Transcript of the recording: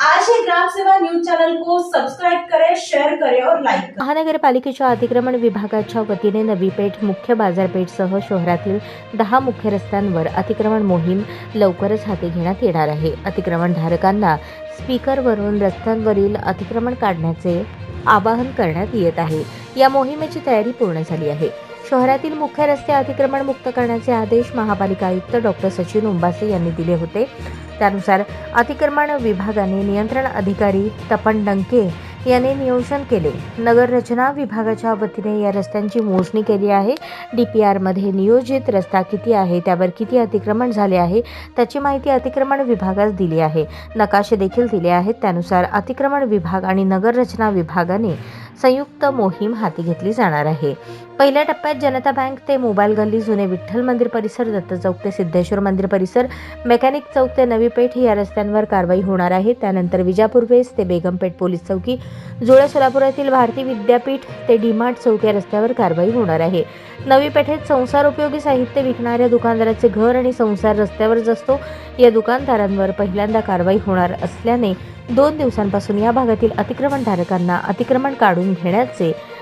आज ही Gram Seva news channel को सब्सक्राइब करें शेअर करें और लाईक महानगरपालिकेच्या अतिक्रमण विभागाच्या वतीने नवी पेठ मुख्य बाजारपेठसह शहरातील दहा मुख्य रस्त्यांवर अतिक्रमण मोहीम लवकरच हाती घेण्यात येणार आहे. अतिक्रमणधारकांना स्पीकरवरून रस्त्यांवरील अतिक्रमण काढण्याचे आवाहन करण्यात येत आहे. या मोहिमेची तयारी पूर्ण झाली आहे. शहरातील मुख्य रस्ते अतिक्रमण मुक्त करण्याचे आदेश महापालिका आयुक्त डॉक्टर सचिन उंबासे यांनी दिले होते. त्यानुसार अतिक्रमण विभागाने नियंत्रण अधिकारी तपन डंके याने नियोजन केले. नगर रचना विभागाच्या वतीने या रस्त्यांची मोजणी केली आहे. डी पी आरमध्ये नियोजित रस्ता किती आहे? त्यावर किती अतिक्रमण झाले आहे? त्याची माहिती अतिक्रमण विभागास दिली आहे. नकाशे देखील दिले आहेत. त्यानुसार अतिक्रमण विभाग आणि नगर रचना विभागाने संयुक्त मोहीम हाती घेतली जाणार आहे. पहिल्या टप्प्यात जनता बँक ते मोबाईल गल्ली जुने विठ्ठल मंदिर परिसर दत्त चौक ते सिद्धेश्वर मंदिर परिसर मेकॅनिक चौक ते नवी पेठ या रस्त्यांवर कारवाई होणार आहे. त्यानंतर विजापूर वेस ते बेगमपेठ पोलीस चौकी जुळे सोलापुरातील भारती विद्यापीठ ते डीमार्ट चौक या रस्त्यावर कारवाई होणार आहे. नवी पेठेत संसार उपयोगी साहित्य विकणाऱ्या दुकानदाराचे घर आणि संसार रस्त्यावरच असतो या दुकानदारांवर पहिल्यांदा कारवाई होणार असल्याने दोन दिवसांपासून या भागातील अतिक्रमणधारकांना अतिक्रमण काढून घेण्याचे